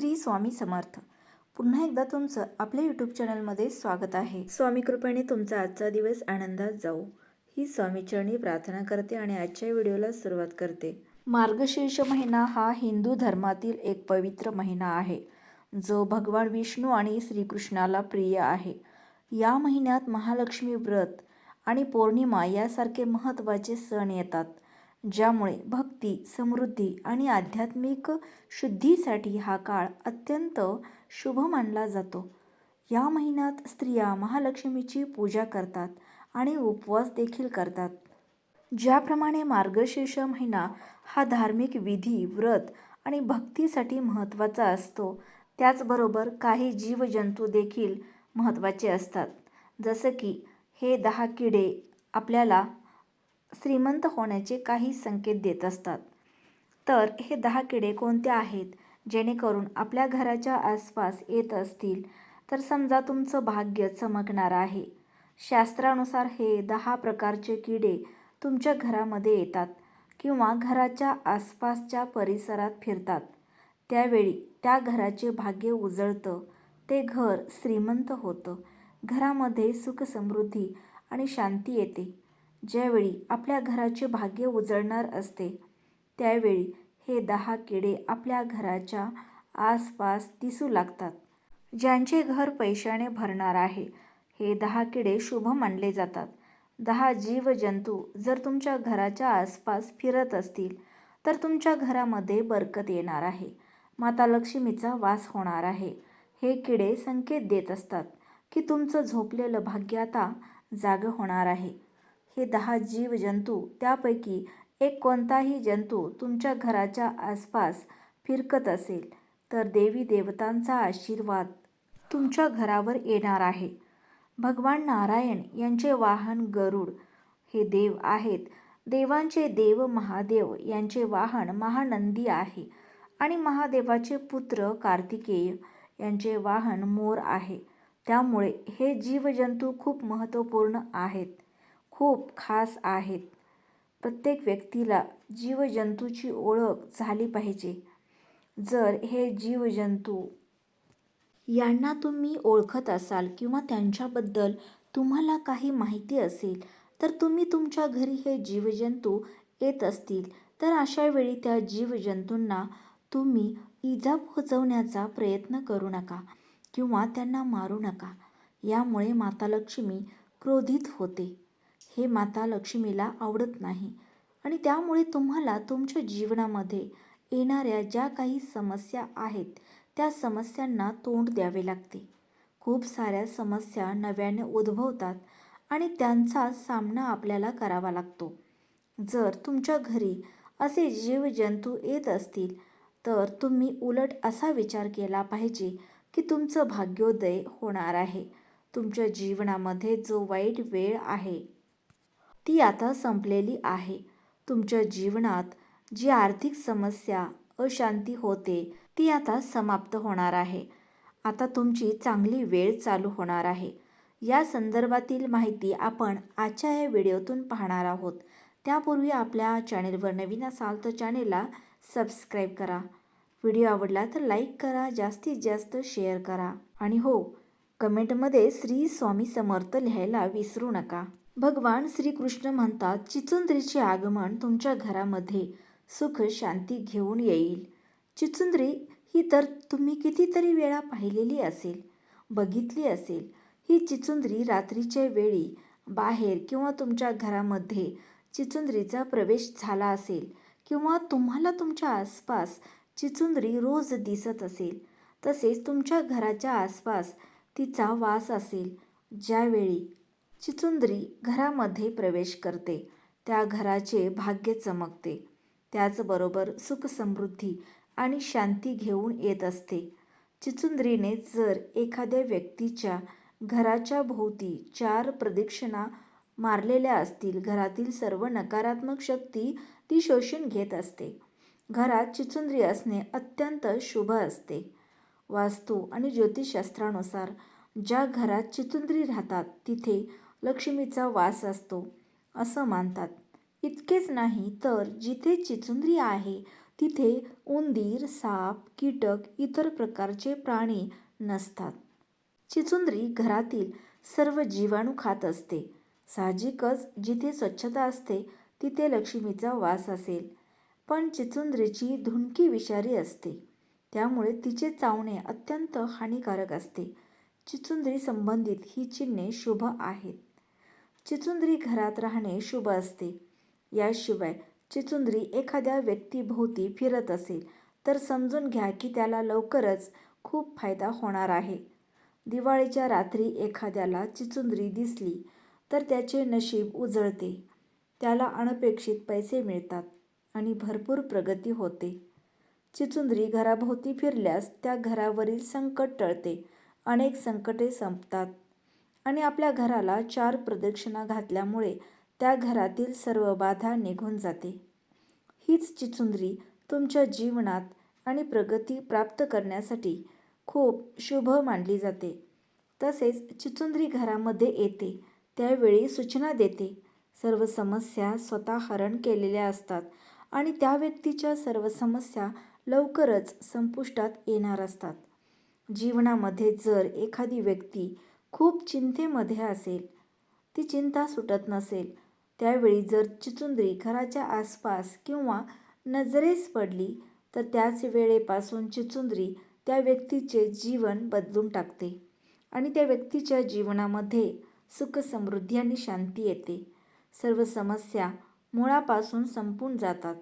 श्री स्वामी समर्थ. पुन्हा एकदा तुमचं आपल्या यूट्यूब चॅनलमध्ये स्वागत आहे. स्वामी कृपेने तुमचा आजचा दिवस आनंदात जाऊ ही स्वामीचरणी प्रार्थना करते आणि आजच्या व्हिडिओला सुरुवात करते. मार्गशीर्ष महिना हा हिंदू धर्मातील एक पवित्र महिना आहे. जो भगवान विष्णू आणि श्रीकृष्णाला प्रिय आहे. या महिन्यात महालक्ष्मी व्रत आणि पौर्णिमा यासारखे महत्त्वाचे सण येतात. ज्यामुळे भक्ती समृद्धी आणि आध्यात्मिक शुद्धीसाठी हा काळ अत्यंत शुभ मानला जातो. या महिन्यात स्त्रिया महालक्ष्मीची पूजा करतात आणि उपवास देखील करतात. ज्याप्रमाणे मार्गशीर्ष महिना हा धार्मिक विधी व्रत आणि भक्तीसाठी महत्त्वाचा असतो त्याचबरोबर काही जीवजंतू देखील महत्त्वाचे असतात. जसं की हे दहा किडे आपल्याला श्रीमंत होण्याचे काही संकेत देत असतात. तर हे दहा किडे कोणते आहेत? जेणेकरून आपल्या घराच्या आसपास येत असतील तर समजा तुमचं भाग्य चमकणार आहे. शास्त्रानुसार हे दहा प्रकारचे किडे तुमच्या घरामध्ये येतात किंवा घराच्या आसपासच्या परिसरात फिरतात. त्यावेळी त्या घराचे भाग्य उजळतं ते घर श्रीमंत होतं. घरामध्ये सुख समृद्धी आणि शांती येते. ज्यावेळी आपल्या घराचे भाग्य उजळणार असते त्यावेळी हे दहा किडे आपल्या घराच्या आसपास दिसू लागतात. ज्यांचे घर पैशाने भरणार आहे हे दहा किडे शुभ मानले जातात. दहा जीवजंतू जर तुमच्या घराच्या आसपास फिरत असतील तर तुमच्या घरामध्ये बरकत येणार आहे. माता लक्ष्मीचा वास होणार आहे. हे किडे संकेत देत असतात की तुमचं झोपलेलं भाग्य आता जागं होणार आहे. हे दहा जीवजंतू त्यापैकी एक कोणताही जंतू तुमच्या घराच्या आसपास फिरकत असेल तर देवी देवतांचा आशीर्वाद तुमच्या घरावर येणार आहे. भगवान नारायण यांचे वाहन गरुड हे देव आहेत. देवांचे देव महादेव यांचे वाहन महानंदी आहे आणि महादेवाचे पुत्र कार्तिकेय यांचे वाहन मोर आहे. त्यामुळे हे जीवजंतू खूप महत्त्वपूर्ण आहेत. खूप खास आहेत. प्रत्येक व्यक्तीला जीवजंतूची ओळख झाली पाहिजे. जर हे जीवजंतू यांना तुम्ही ओळखत असाल किंवा त्यांच्याबद्दल तुम्हाला काही माहिती असेल तर तुम्ही तुमच्या घरी हे जीवजंतू येत असतील. तर अशावेळी त्या जीवजंतूंना तुम्ही इजा पोहोचवण्याचा प्रयत्न करू नका किंवा त्यांना मारू नका. यामुळे माता लक्ष्मी क्रोधित होते. हे माता लक्ष्मीला आवडत नाही. आणि त्यामुळे तुम्हाला तुमच्या जीवनामध्ये येणाऱ्या ज्या काही समस्या आहेत त्या समस्यांना तोंड द्यावे लागते. खूप साऱ्या समस्या नव्याने उद्भवतात आणि त्यांचा सामना आपल्याला करावा लागतो. जर तुमच्या घरी असे जीवजंतू येत असतील तर तुम्ही उलट असा विचार केला पाहिजे की तुमचं भाग्योदय होणार आहे. तुमच्या जीवनामध्ये जो वाईट वेळ आहे ती आता संपलेली आहे. तुमच्या जीवनात जी आर्थिक समस्या अशांती होते ती आता समाप्त होणार आहे. आता तुमची चांगली वेळ चालू होणार आहे. या संदर्भातील माहिती आपण आजच्या या व्हिडिओतून पाहणार आहोत. त्यापूर्वी आपल्या चॅनेलवर नवीन असाल तर चॅनेलला सबस्क्राईब करा. व्हिडिओ आवडला तर लाईक करा जास्तीत जास्त शेअर करा. आणि हो कमेंटमध्ये श्री स्वामी समर्थ लिहायला विसरू नका. भगवान श्रीकृष्ण म्हणतात चिचुंद्रीचे आगमन तुमच्या घरामध्ये सुख शांती घेऊन येईल. चिचुंद्री ही तर तुम्ही कितीतरी वेळा पाहिलेली असेल बघितली असेल. ही चिचुंद्री रात्रीच्या वेळी बाहेर किंवा तुमच्या घरामध्ये चिचुंद्रीचा प्रवेश झाला असेल किंवा तुम्हाला तुमच्या आसपास चिचुंद्री रोज दिसत असेल तसेच तुमच्या घराच्या आसपास तिचा वास असेल. ज्यावेळी चिचुंदरी घरामध्ये प्रवेश करते. त्या घराचे भाग्य चमकते. त्याचबरोबर सुख समृद्धी आणि शांती घेऊन येत असते. चिचुंदरीने जर एखाद्या व्यक्तीच्या घराच्या भोवती चार प्रदक्षिणा मारलेल्या असतील घरातील सर्व नकारात्मक शक्ती ती शोषून घेत असते. घरात चिचुंदरी असणे अत्यंत शुभ असते. वास्तू आणि ज्योतिषशास्त्रानुसार ज्या घरात चितुंद्री राहतात तिथे लक्ष्मीचा वास असतो. असं मानतात. इतकेच नाही तर जिथे चिचुंद्री आहे तिथे उंदीर साप कीटक इतर प्रकारचे प्राणी नसतात. चिचुंद्री घरातील सर्व जीवाणू खात असते. साहजिकच जिथे स्वच्छता असते तिथे लक्ष्मीचा वास असेल. पण चिचुंद्रीची धुणकी विषारी असते. त्यामुळे तिचे चावणे अत्यंत हानिकारक असते. चिचुंद्री संबंधित ही चिन्हे शुभ आहेत. चिचुंद्री घरात राहणे शुभ असते. याशिवाय चिचुंद्री एखाद्या व्यक्तीभोवती फिरत असेल तर समजून घ्या की त्याला लवकरच खूप फायदा होणार आहे. दिवाळीच्या रात्री एखाद्याला चिचुंद्री दिसली तर त्याचे नशीब उजळते. त्याला अनपेक्षित पैसे मिळतात आणि भरपूर प्रगती होते. चिचुंद्री घराभोवती फिरल्यास त्या घरावरील संकट टळते. अनेक संकटे संपतात. आणि आपल्या घराला चार प्रदक्षिणा घातल्यामुळे त्या घरातील सर्व बाधा निघून जाते. हीच चिचुंद्री तुमच्या जीवनात आणि प्रगती प्राप्त करण्यासाठी खूप शुभ मानली जाते. तसेच चिचुंद्री घरामध्ये येते त्यावेळी सूचना देते. सर्व समस्या स्वतः हरण केलेल्या असतात आणि त्या व्यक्तीच्या सर्व समस्या लवकरच संपुष्टात येणार असतात. जीवनामध्ये जर एखादी व्यक्ती खूप चिंतेमध्ये असेल. ती चिंता सुटत नसेल. त्यावेळी जर चिचुंद्री घराच्या आसपास किंवा नजरेस पडली तर त्याच वेळेपासून चिचुंद्री त्या व्यक्तीचे जीवन बदलून टाकते आणि त्या व्यक्तीच्या जीवनामध्ये सुख समृद्धी आणि शांती येते. सर्व समस्या मुळापासून संपून जातात.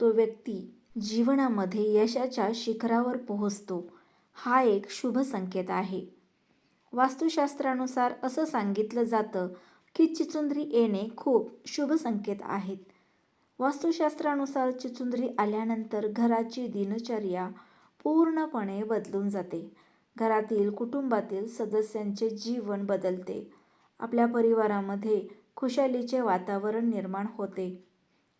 तो व्यक्ती जीवनामध्ये यशाच्या शिखरावर पोहोचतो. हा एक शुभ संकेत आहे. वास्तुशास्त्रानुसार असं सांगितलं जातं की चिचुंद्री येणे खूप शुभ संकेत आहेत. वास्तुशास्त्रानुसार चिचुंद्री आल्यानंतर घराची दिनचर्या पूर्णपणे बदलून जाते. घरातील कुटुंबातील सदस्यांचे जीवन बदलते. आपल्या परिवारामध्ये खुशालीचे वातावरण निर्माण होते.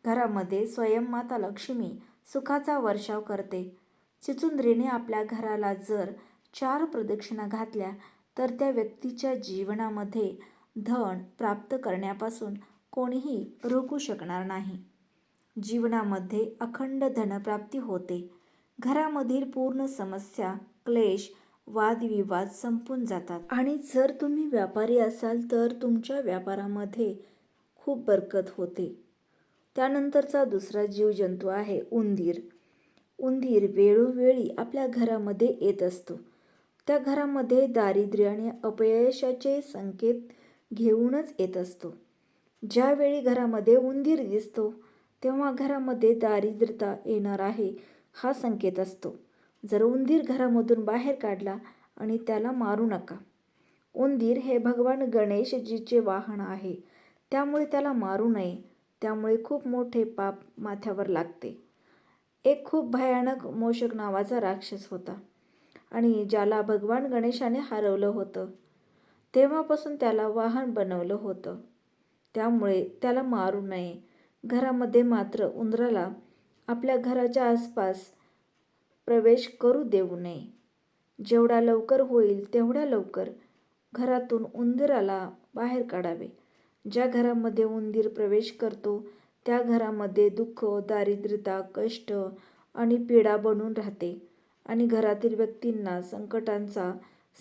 घरामध्ये स्वयंमाता लक्ष्मी सुखाचा वर्षाव करते. चिचुंद्रीने आपल्या घराला जर चार प्रदक्षिणा घातल्या तर त्या व्यक्तीच्या जीवनामध्ये धन प्राप्त करण्यापासून कोणीही रोखू शकणार नाही. जीवनामध्ये अखंड धनप्राप्ती होते. घरामधील पूर्ण समस्या क्लेश वादविवाद संपून जातात. आणि जर तुम्ही व्यापारी असाल तर तुमच्या व्यापारामध्ये खूप बरकत होते. त्यानंतरचा दुसरा जीवजंतू आहे उंदीर. उंदीर वेळोवेळी आपल्या घरामध्ये येत असतो. त्या घरामध्ये दारिद्र्य आणि अपयशाचे संकेत घेऊनच येत असतो. ज्यावेळी घरामध्ये उंदीर दिसतो तेव्हा घरामध्ये दारिद्र्यता येणार आहे हा संकेत असतो. जर उंदीर घरामधून बाहेर काढला आणि त्याला मारू नका. उंदीर हे भगवान गणेशजीचे वाहन आहे. त्यामुळे त्याला मारू नये. त्यामुळे खूप मोठे पाप माथ्यावर लागते. एक खूप भयानक मोषक नावाचा राक्षस होता. आणि ज्याला भगवान गणेशाने हरवलं होतं. तेव्हापासून त्याला वाहन बनवलं होतं. त्यामुळे त्याला मारू नये. घरामध्ये मात्र उंदराला आपल्या घराच्या आसपास प्रवेश करू देऊ नये. जेवढा लवकर होईल तेवढ्या लवकर घरातून उंदराला बाहेर काढावे. ज्या घरामध्ये उंदीर प्रवेश करतो त्या घरामध्ये दुःख दारिद्र्यता कष्ट आणि पीडा बनून राहते. आणि घरातील व्यक्तींना संकटांचा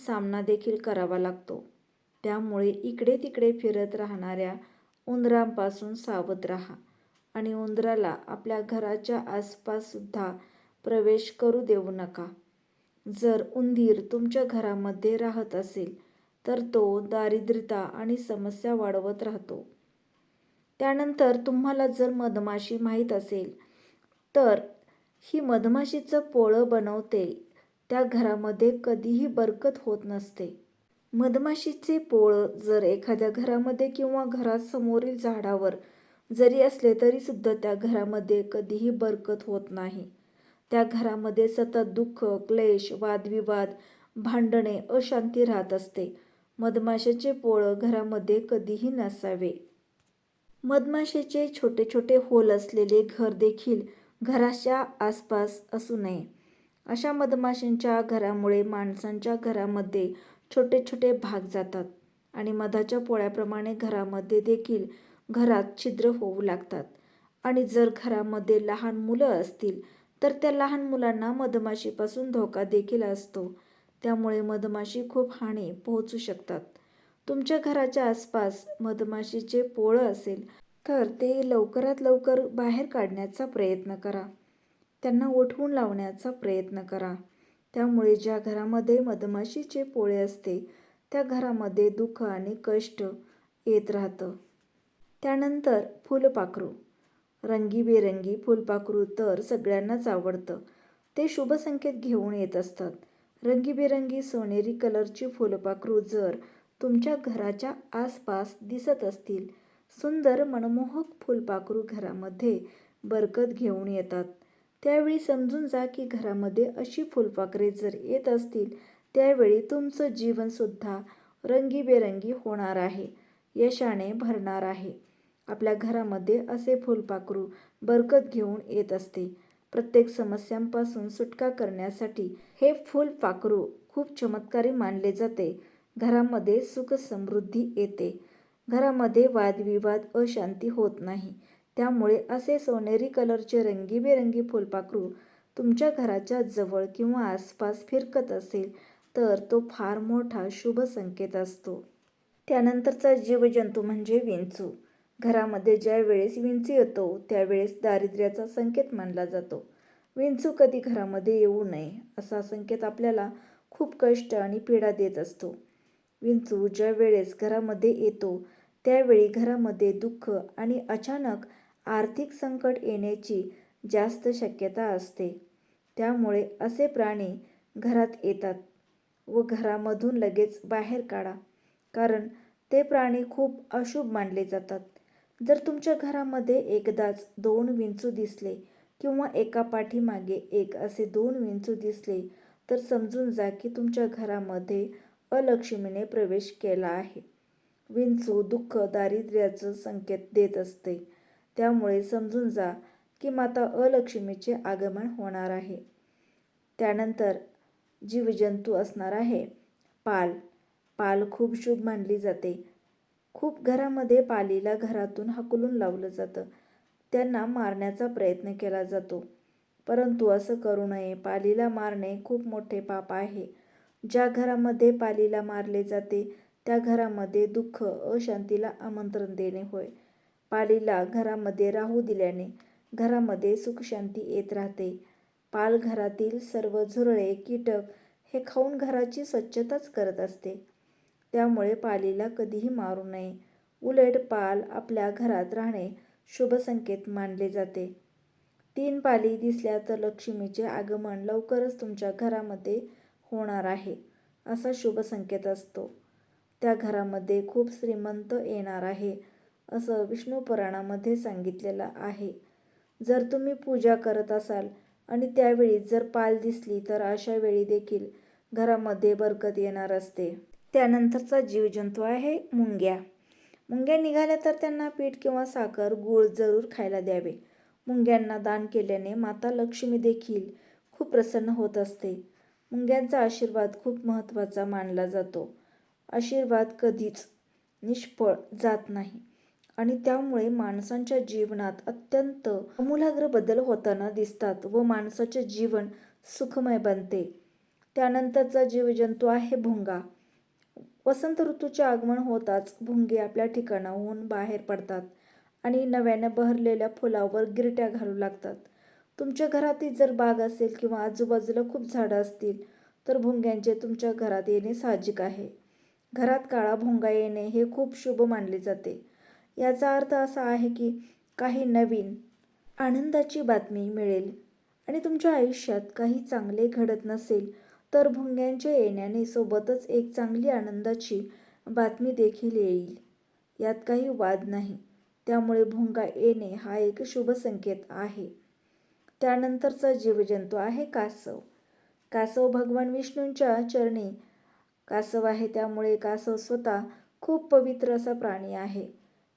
सामना देखील करावा लागतो. त्यामुळे इकडे तिकडे फिरत राहणाऱ्या उंदरांपासून सावध राहा आणि उंदराला आपल्या घराच्या आसपाससुद्धा प्रवेश करू देऊ नका. जर उंदीर तुमच्या घरामध्ये राहत असेल तर तो दारिद्र्यता आणि समस्या वाढवत राहतो. त्यानंतर तुम्हाला जर मधमाशी माहीत असेल तर ही मधमाशीचं पोळं बनवते. त्या घरामध्ये कधीही बरकत होत नसते. मधमाशीचे पोळं जर एखाद्या घरामध्ये किंवा घरासमोरील झाडावर जरी असले तरीसुद्धा त्या घरामध्ये कधीही बरकत होत नाही. त्या घरामध्ये सतत दुःख क्लेश वादविवाद भांडणे अशांती राहत असते. मधमाशाचे पोळं घरामध्ये कधीही नसावे. मधमाशीचे छोटे छोटे होल असलेले घर देखील घराच्या आसपास असू नये. अशा मधमाशींच्या घरामुळे माणसांच्या घरामध्ये छोटे छोटे भाग जातात आणि मधाच्या पोळ्याप्रमाणे घरामध्ये देखील घरात छिद्र होऊ लागतात. आणि जर घरामध्ये लहान मुलं असतील तर त्या लहान मुलांना मधमाशीपासून धोका देखील असतो. त्यामुळे मधमाशी खूप हानी पोहोचू शकतात. तुमच्या घराच्या आसपास मधमाशीचे पोळं असेल तर ते लवकरात लवकर बाहेर काढण्याचा प्रयत्न करा. त्यांना उठवून लावण्याचा प्रयत्न करा. त्यामुळे ज्या घरामध्ये मधमाशीचे पोळे असते त्या घरामध्ये दुःख आणि कष्ट येत राहतं. त्यानंतर फुलपाखरू. रंगीबेरंगी फुलपाखरू तर सगळ्यांनाच आवडतं. ते शुभ संकेत घेऊन येत असतात. रंगीबेरंगी सोनेरी कलरची फुलपाखरू जर तुमच्या घराच्या आसपास दिसत असतील सुंदर मनमोहक फुलपाखरू घरामध्ये बरकत घेऊन येतात. त्यावेळी समजून जा की घरामध्ये अशी फुलपाखरे जर येत असतील त्यावेळी तुमचं जीवनसुद्धा रंगीबेरंगी होणार आहे. यशाने भरणार आहे. आपल्या घरामध्ये असे फुलपाखरू बरकत घेऊन येत असते. प्रत्येक समस्यांपासून सुटका करण्यासाठी हे फुलपाखरू खूप चमत्कारी मानले जाते. घरामध्ये सुख समृद्धी येते. घरामध्ये वादविवाद अशांती होत नाही. त्यामुळे असे सोनेरी कलरचे रंगीबेरंगी फुलपाखरू तुमच्या घराच्या जवळ किंवा आसपास फिरकत असेल तर तो फार मोठा शुभ संकेत असतो. त्यानंतरचा जीवजंतू म्हणजे विंचू. घरामध्ये ज्या वेळेस विंचू येतो त्यावेळेस दारिद्र्याचा संकेत मानला जातो. विंचू कधी घरामध्ये येऊ नये असा संकेत आपल्याला खूप कष्ट आणि पीडा देत असतो. विंचू ज्या वेळेस घरामध्ये येतो त्यावेळी घरामध्ये दुःख आणि अचानक आर्थिक संकट येण्याची जास्त शक्यता असते. त्यामुळे असे प्राणी घरात येतात व घरामधून लगेच बाहेर काढा कारण ते प्राणी खूप अशुभ मानले जातात. जर तुमच्या घरामध्ये एकदाच दोन विंचू दिसले किंवा एका पाठीमागे एक असे दोन विंचू दिसले तर समजून जा की तुमच्या घरामध्ये अलक्ष्मीने प्रवेश केला आहे. विंचू दुःख दारिद्र्याचं संकेत देत असते. त्यामुळे समजून जा की माता अलक्ष्मीचे आगमन होणार आहे. त्यानंतर जीवजंतू असणार आहे. पाल. पाल खूप शुभ मानली जाते. खूप घरामध्ये पालीला घरातून हकलून लावलं जातं. त्यांना मारण्याचा प्रयत्न केला जातो. परंतु असं करू नये. पालीला मारणे खूप मोठे पाप आहे. ज्या घरामध्ये पालीला मारले जाते त्या घरामध्ये दुःख अशांतीला आमंत्रण देणे होय. पालीला घरामध्ये राहू दिल्याने घरामध्ये सुखशांती येत राहते. पाल घरातील सर्व झुरळे कीटक हे खाऊन घराची स्वच्छताच करत असते. त्यामुळे पालीला कधीही मारू नये. उलट पाल आपल्या घरात राहणे शुभ संकेत मानले जाते. तीन पाली दिसल्या तर लक्ष्मीचे आगमन लवकरच तुमच्या घरामध्ये होणार आहे असा शुभ संकेत असतो. त्या घरामध्ये खूप श्रीमंत येणार आहे असं विष्णू पुराणामध्ये सांगितलेलं आहे. जर तुम्ही पूजा करत असाल आणि त्यावेळी जर पाल दिसली तर अशा वेळी देखील घरामध्ये बरकत येणार असते. त्यानंतरचा जीवजंतू आहे मुंग्या. मुंग्या निघाल्या तर त्यांना पीठ किंवा साखर गूळ जरूर खायला द्यावे. मुंग्यांना दान केल्याने माता लक्ष्मी देखील खूप प्रसन्न होत असते. मुंग्यांचा आशीर्वाद खूप महत्त्वाचा मानला जातो. आशीर्वाद कधीच निष्फळ जात नाही. आणि त्यामुळे माणसांच्या जीवनात अत्यंत अमूलाग्र बदल होताना दिसतात व माणसाचे जीवन सुखमय बनते. त्यानंतरचा जीवजंतू आहे भुंगा. वसंत ऋतूचे आगमन होताच भुंगे आपल्या ठिकाणाहून बाहेर पडतात आणि नव्याने बहरलेल्या फुलावर गिरट्या घालू लागतात. तुमच्या घरातील जर बाग असेल किंवा आजूबाजूला खूप झाडं असतील तर भुंग्यांचे तुमच्या घरात येणे साहजिक आहे. घरात काळा भोंगा येणे हे खूप शुभ मानले जाते. याचा अर्थ असा आहे की काही नवीन आनंदाची बातमी मिळेल आणि तुमच्या आयुष्यात काही चांगले घडत नसेल तर भुंग्यांच्या येण्याने सोबतच एक चांगली आनंदाची बातमी देखील येईल. यात काही वाद नाही. त्यामुळे भुंगा येणे हा एक शुभ संकेत आहे. त्यानंतरचा जीवजंतू आहे कासव. कासव भगवान विष्णूंच्या चरणी कासव आहे त्यामुळे कासव स्वतः खूप पवित्र असा प्राणी आहे.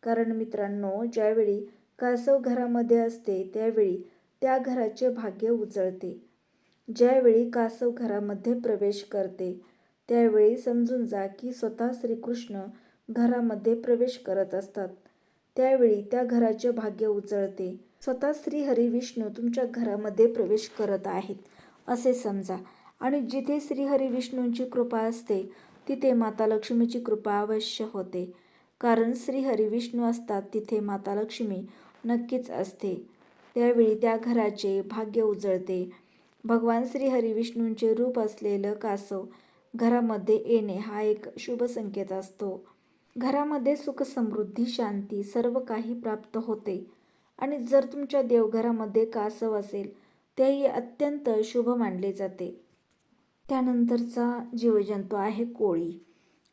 कारण मित्रांनो ज्यावेळी कासव घरामध्ये असते त्यावेळी त्या घराचे भाग्य उजळते. ज्यावेळी कासव घरामध्ये प्रवेश करते त्यावेळी समजून जा की स्वतः श्रीकृष्ण घरामध्ये प्रवेश करत असतात. त्यावेळी त्या घराचे भाग्य उजळते. स्वतः श्री हरी विष्णू तुमच्या घरामध्ये प्रवेश करत आहेत. असे समजा. आणि जिथे श्रीहरी विष्णूंची कृपा असते तिथे माता लक्ष्मीची कृपा अवश्य होते. कारण श्रीहरी विष्णू असतात तिथे माता लक्ष्मी नक्कीच असते. त्यावेळी त्या घराचे भाग्य उजळते. भगवान श्रीहरी विष्णूंचे रूप असलेलं कासव घरामध्ये येणे हा एक शुभ संकेत असतो. घरामध्ये सुख समृद्धी शांती सर्व काही प्राप्त होते. आणि जर तुमच्या देवघरामध्ये कासव असेल तेही अत्यंत शुभ मानले जाते. त्यानंतरचा जीवजंतू आहे कोळी.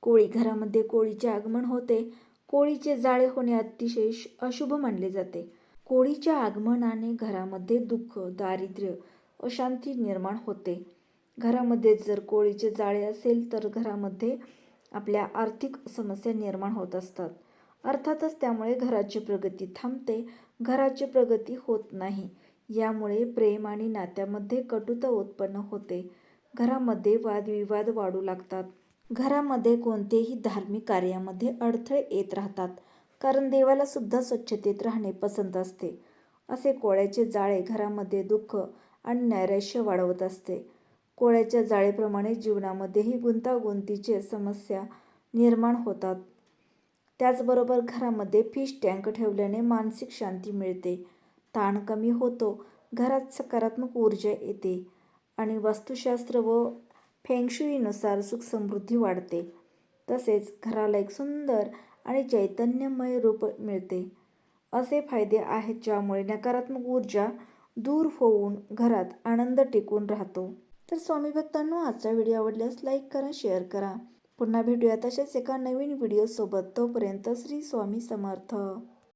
कोळी घरामध्ये कोळीचे आगमन होते. कोळीचे जाळे होणे अतिशय श- अशुभ मानले जाते. कोळीच्या आगमनाने घरामध्ये दुःख दारिद्र्य अशांती निर्माण होते. घरामध्ये जर कोळीचे जाळे असेल तर घरामध्ये आपल्या आर्थिक समस्या निर्माण होत असतात. अर्थातच त्यामुळे घराची प्रगती थांबते. घराची प्रगती होत नाही. यामुळे प्रेम आणि नात्यामध्ये कटुता उत्पन्न होते. घरामध्ये वादविवाद वाढू लागतात. घरामध्ये कोणतेही धार्मिक कार्यामध्ये अडथळे येत राहतात. कारण देवाला सुद्धा स्वच्छतेत राहणे पसंत असते. असे कोळ्याचे जाळे घरामध्ये दुःख आणि नैराश्य वाढवत असते. कोळ्याच्या जाळेप्रमाणे जीवनामध्येही गुंतागुंतीचे समस्या निर्माण होतात. त्याचबरोबर घरामध्ये फिश टँक ठेवल्याने मानसिक शांती मिळते. ताण कमी होतो. घरात सकारात्मक ऊर्जा येते. आणि वास्तुशास्त्र व फेंगशुईनुसार सुखसमृद्धी वाढते. तसेच घराला एक सुंदर आणि चैतन्यमय रूप मिळते. असे फायदे आहेत ज्यामुळे नकारात्मक ऊर्जा दूर होऊन घरात आनंद टिकून राहतो. तर स्वामी भक्तांनो आजचा व्हिडिओ आवडल्यास लाईक करा शेअर करा. पुन्हा भेटूया तसेच एका नवीन व्हिडिओसोबत. तोपर्यंत श्री स्वामी समर्थ.